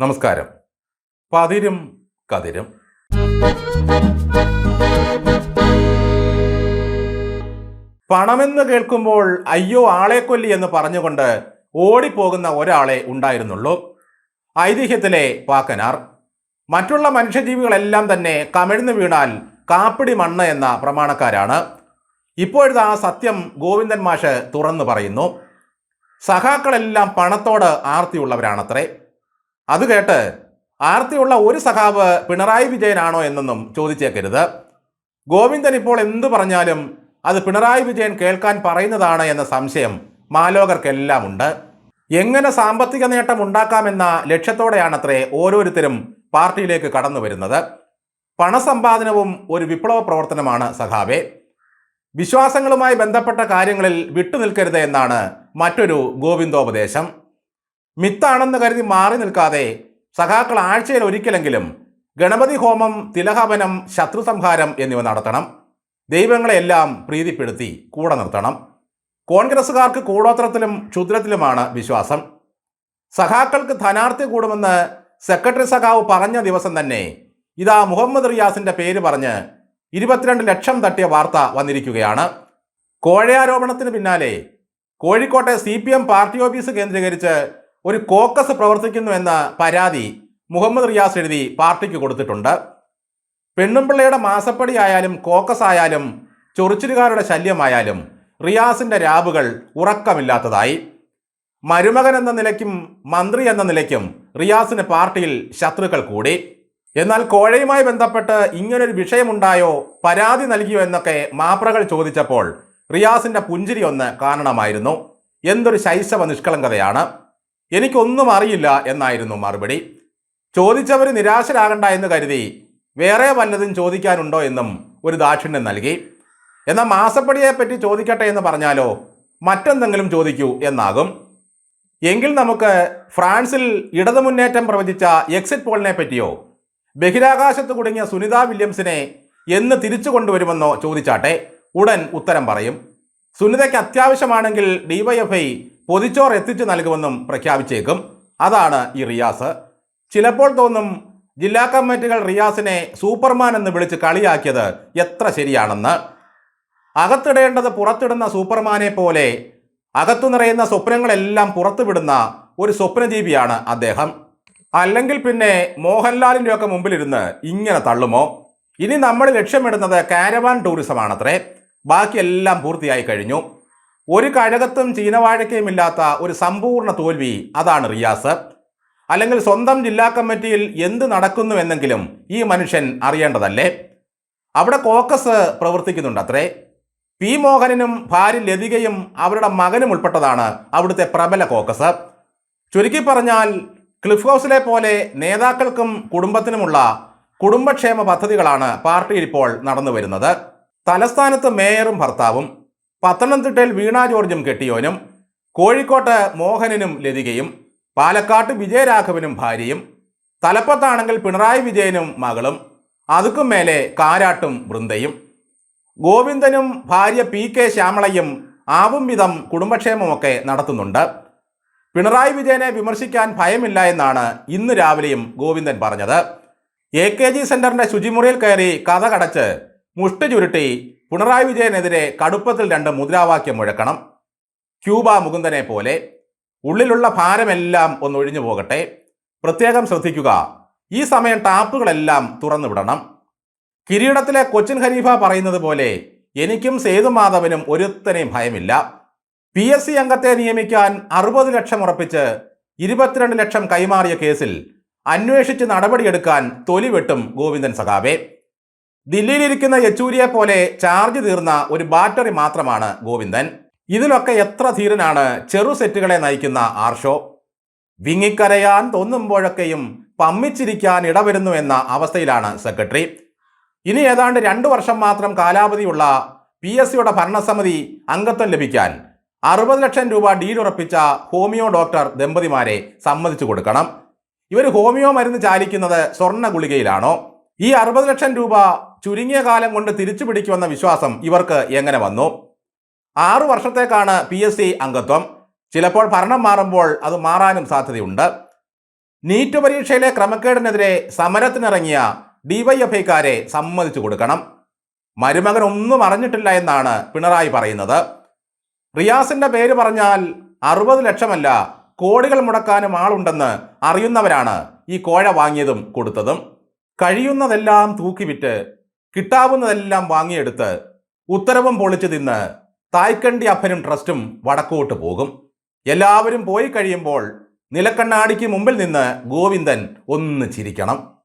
നമസ്കാരം. പതിരും കതിരും. പണമെന്ന് കേൾക്കുമ്പോൾ അയ്യോ ആളെ കൊല്ലി എന്ന് പറഞ്ഞുകൊണ്ട് ഓടിപ്പോകുന്ന ഒരാളെ ഉണ്ടായിരുന്നുള്ളൂ. ഐതിഹ്യത്തിലെ പാക്കനാർ. മറ്റുള്ള മനുഷ്യജീവികളെല്ലാം തന്നെ കമിഴ്ന്നു വീണാൽ കാപ്പിടി മണ്ണ് എന്ന പ്രമാണക്കാരാണ്. ഇപ്പോഴത്തെ ആ സത്യം ഗോവിന്ദൻ മാഷ് തുറന്നു പറയുന്നു. സഖാക്കളെല്ലാം പണത്തോട് ആർത്തിയുള്ളവരാണത്രേ. അത് കേട്ട് ആർത്തിയുള്ള ഒരു സഖാവ് പിണറായി വിജയനാണോ എന്നൊന്നും ചോദിച്ചേക്കരുത്. ഗോവിന്ദൻ ഇപ്പോൾ എന്തു പറഞ്ഞാലും അത് പിണറായി വിജയൻ കേൾക്കാൻ പറയുന്നതാണ് എന്ന സംശയം മാലോകർക്കെല്ലാം ഉണ്ട് എങ്ങനെ സാമ്പത്തിക നേട്ടം ഉണ്ടാക്കാമെന്ന ലക്ഷ്യത്തോടെയാണത്രേ ഓരോരുത്തരും പാർട്ടിയിലേക്ക് കടന്നു വരുന്നത്. പണസമ്പാദനവും ഒരു വിപ്ലവ പ്രവർത്തനമാണ് സഖാവെ. വിശ്വാസങ്ങളുമായി ബന്ധപ്പെട്ട കാര്യങ്ങളിൽ വിട്ടുനിൽക്കരുത് എന്നാണ് മറ്റൊരു ഗോവിന്ദോപദേശം. മിത്താണെന്ന് കരുതി മാറി നിൽക്കാതെ സഖാക്കൾ ആഴ്ചയിൽ ഒരിക്കലെങ്കിലും ഗണപതി ഹോമം തിലഹവനം ശത്രു സംഹാരം എന്നിവ നടത്തണം. ദൈവങ്ങളെയെല്ലാം പ്രീതിപ്പെടുത്തി കൂടെ നിർത്തണം. കോൺഗ്രസ്സുകാർക്ക് കൂടോത്രത്തിലും ക്ഷുദ്രത്തിലുമാണ് വിശ്വാസം. സഖാക്കൾക്ക് ധനാർത്ഥി കൂടുമെന്ന് സെക്രട്ടറി സഖാവ് പറഞ്ഞ ദിവസം തന്നെ ഇതാ മുഹമ്മദ് റിയാസിന്റെ പേര് പറഞ്ഞ് ഇരുപത്തിരണ്ട് ലക്ഷം തട്ടിയ വാർത്ത വന്നിരിക്കുകയാണ്. കോഴയാരോപണത്തിന് പിന്നാലെ കോഴിക്കോട്ടെ സി പാർട്ടി ഓഫീസ് കേന്ദ്രീകരിച്ച് ഒരു കോക്കസ് പ്രവർത്തിക്കുന്നു എന്ന പരാതി മുഹമ്മദ് റിയാസ് എഴുതി പാർട്ടിക്ക് കൊടുത്തിട്ടുണ്ട്. പെണ്ണുമ്പിള്ളയുടെ മാസപ്പടി ആയാലും കോക്കസ് ആയാലും ചൊറിച്ചിലുകാരുടെ ശല്യമായാലും റിയാസിന്റെ രാവുകൾ ഉറക്കമില്ലാത്തതായി. മരുമകൻ എന്ന നിലയ്ക്കും മന്ത്രി എന്ന നിലയ്ക്കും റിയാസിന് പാർട്ടിയിൽ ശത്രുക്കൾ കൂടി. എന്നാൽ കോഴയുമായി ബന്ധപ്പെട്ട് ഇങ്ങനൊരു വിഷയമുണ്ടായോ പരാതി നൽകിയോ എന്നൊക്കെ മാപ്രകൾ ചോദിച്ചപ്പോൾ റിയാസിന്റെ പുഞ്ചിരി ഒന്ന് കാരണമായിരുന്നു എന്തൊരു ശൈശവ നിഷ്കളങ്കതയാണ്. എനിക്കൊന്നും അറിയില്ല എന്നായിരുന്നു മറുപടി. ചോദിച്ചവർ നിരാശരാകണ്ട എന്ന് കരുതി വേറെ വല്ലതും ചോദിക്കാനുണ്ടോ എന്നും ഒരു ദാക്ഷിണ്യം നൽകി. എന്നാൽ മാസപ്പടിയെ പറ്റി ചോദിക്കട്ടെ എന്ന് പറഞ്ഞാലോ മറ്റെന്തെങ്കിലും ചോദിക്കൂ എന്നാകും. എങ്കിൽ നമുക്ക് ഫ്രാൻസിൽ ഇടതുമുന്നേറ്റം പ്രവചിച്ച എക്സിറ്റ് പോളിനെ പറ്റിയോ ബഹിരാകാശത്ത് കുടുങ്ങിയ സുനിത വില്യംസിനെ എന്ന് തിരിച്ചു കൊണ്ടുവരുമെന്നോ ചോദിച്ചാട്ടെ ഉടൻ ഉത്തരം പറയും. സുനിതയ്ക്ക് അത്യാവശ്യമാണെങ്കിൽ ഡിവൈഎഫ്ഐ പൊതിച്ചോർ എത്തിച്ചു നൽകുമെന്നും പ്രഖ്യാപിച്ചേക്കും. അതാണ് ഈ റിയാസ്. ചിലപ്പോൾ തോന്നും ജില്ലാ കമ്മിറ്റികൾ റിയാസിനെ സൂപ്പർമാൻ എന്ന് വിളിച്ച് കളിയാക്കിയത് എത്ര ശരിയാണെന്ന്. അകത്തിടേണ്ടത് പുറത്തിടുന്ന സൂപ്പർമാനെ പോലെ അകത്തു നിറയുന്ന സ്വപ്നങ്ങളെല്ലാം പുറത്തുവിടുന്ന ഒരു സ്വപ്നജീവിയാണ് അദ്ദേഹം. അല്ലെങ്കിൽ പിന്നെ മോഹൻലാലിന്റെ ഒക്കെ മുമ്പിലിരുന്ന് ഇങ്ങനെ തള്ളുമോ? ഇനി നമ്മൾ ലക്ഷ്യമിടുന്നത് കാരവാൻ ടൂറിസമാണത്രേ. ബാക്കിയെല്ലാം പൂർത്തിയായി കഴിഞ്ഞു. ഒരു കഴകത്തും ചീനവാഴക്കയും ഇല്ലാത്ത ഒരു സമ്പൂർണ തോൽവി അതാണ് റിയാസ്. അല്ലെങ്കിൽ സ്വന്തം ജില്ലാ കമ്മിറ്റിയിൽ എന്ത് നടക്കുന്നുവെന്നെങ്കിലും ഈ മനുഷ്യൻ അറിയേണ്ടതല്ലേ? അവിടെ കോക്കസ് പ്രവർത്തിക്കുന്നുണ്ട് അത്രേ പി മോഹനനും ഭാര്യ ലതികയും അവരുടെ മകനും ഉൾപ്പെട്ടതാണ് അവിടുത്തെ പ്രബല കോക്കസ്. ചുരുക്കി പറഞ്ഞാൽ ക്ലിഫ് ഹൗസിലെ പോലെ നേതാക്കൾക്കും കുടുംബത്തിനുമുള്ള കുടുംബക്ഷേമ പദ്ധതികളാണ് പാർട്ടിയിൽ ഇപ്പോൾ നടന്നു വരുന്നത് തലസ്ഥാനത്ത് മേയറും ഭർത്താവും. പത്തനംതിട്ടയിൽ വീണ ജോർജും കെട്ടിയോനും കോഴിക്കോട്ട് മോഹനനും ലതികയും പാലക്കാട്ട് വിജയരാഘവനും ഭാര്യയും തലപ്പത്താണെങ്കിൽ പിണറായി വിജയനും മകളും അതുക്കും മേലെ കാരാട്ടും വൃന്ദയും. ഗോവിന്ദനും ഭാര്യ പി കെ ശ്യാമളയും ആവും വിധം കുടുംബക്ഷേമമൊക്കെ നടത്തുന്നുണ്ട്. പിണറായി വിജയനെ വിമർശിക്കാൻ ഭയമില്ല എന്നാണ് ഇന്ന് രാവിലെയും ഗോവിന്ദൻ പറഞ്ഞത്. എ കെ ജി സെന്ററിന്റെ ശുചിമുറിയിൽ കയറി കഥ കടച്ച് മുഷ്ടി ചുരുട്ടി പിണറായി വിജയനെതിരെ കടുപ്പത്തിൽ രണ്ട് മുദ്രാവാക്യം മുഴക്കണം. ക്യൂബ മുകുന്ദനെ പോലെ ഉള്ളിലുള്ള ഭാരമെല്ലാം ഒന്ന് ഒഴിഞ്ഞു പോകട്ടെ. പ്രത്യേകം ശ്രദ്ധിക്കുക ഈ സമയം ടാപ്പുകളെല്ലാം തുറന്നുവിടണം കിരീടത്തിലെ കൊച്ചിൻ ഖലീഫ പറയുന്നത് പോലെ എനിക്കും സേതുമാധവനും ഒരുത്തനെയും ഭയമില്ല. പി എസ് സി അംഗത്തെ നിയമിക്കാൻ അറുപത് ലക്ഷം ഉറപ്പിച്ച് ഇരുപത്തിരണ്ട് ലക്ഷം കൈമാറിയ കേസിൽ അന്വേഷിച്ച് നടപടിയെടുക്കാൻ തൊലിവെട്ടും ഗോവിന്ദൻ സഖാവെ. ദില്ലിയിലിരിക്കുന്ന യെച്ചൂരിയെ പോലെ ചാർജ് തീർന്ന ഒരു ബാറ്ററി മാത്രമാണ് ഗോവിന്ദൻ. ഇതിലൊക്കെ എത്ര ധീരനാണ് ചെറു സെറ്റുകളെ നയിക്കുന്ന ആർഷോ. വിങ്ങിക്കരയാൻ തോന്നുമ്പോഴൊക്കെയും പമ്മിച്ചിരിക്കാൻ ഇടവരുന്നു എന്ന അവസ്ഥയിലാണ് സെക്രട്ടറി. ഇനി ഏതാണ്ട് രണ്ടു വർഷം മാത്രം കാലാവധിയുള്ള പി എസ് സിയുടെ ഭരണസമിതി അംഗത്വം ലഭിക്കാൻ അറുപത് ലക്ഷം രൂപ ഡീൽ ഉറപ്പിച്ച ഹോമിയോ ഡോക്ടർ ദമ്പതിമാരെ സമ്മതിച്ചു കൊടുക്കണം. ഇവർ ഹോമിയോ മരുന്ന് ചാലിക്കുന്നത് സ്വർണ ഗുളികയിലാണോ ഈ അറുപത് ലക്ഷം രൂപ ചുരുങ്ങിയ കാലം കൊണ്ട് തിരിച്ചു പിടിക്കുമെന്ന വിശ്വാസം ഇവർക്ക് എങ്ങനെ വന്നു? ആറു വർഷത്തേക്കാണ് പി എസ് സി അംഗത്വം. ചിലപ്പോൾ ഭരണം മാറുമ്പോൾ അത് മാറാനും സാധ്യതയുണ്ട്. നീറ്റ് പരീക്ഷയിലെ ക്രമക്കേടിനെതിരെ സമരത്തിനിറങ്ങിയ ഡിവൈഎഫ്ഐക്കാരെ സമ്മതിച്ചു കൊടുക്കണം. മരുമകൻ ഒന്നും അറിഞ്ഞിട്ടില്ല എന്നാണ് പിണറായി പറയുന്നത്. റിയാസിന്റെ പേര് പറഞ്ഞാൽ അറുപത് ലക്ഷമല്ല കോടികൾ മുടക്കാനും ആളുണ്ടെന്ന് അറിയുന്നവരാണ് ഈ കോഴ വാങ്ങിയതും കൊടുത്തതും. കഴിയുന്നതെല്ലാം തൂക്കിവിറ്റ് കിട്ടാവുന്നതെല്ലാം വാങ്ങിയെടുത്ത് ഉത്തരവും പൊളിച്ചു തിന്ന് തായ്ക്കണ്ടി അപ്പനും ട്രസ്റ്റും വടക്കോട്ട് പോകും. എല്ലാവരും പോയി കഴിയുമ്പോൾ നിലക്കണ്ണാടിക്ക് മുമ്പിൽ നിന്ന് ഗോവിന്ദൻ ഒന്ന് ചിരിക്കണം.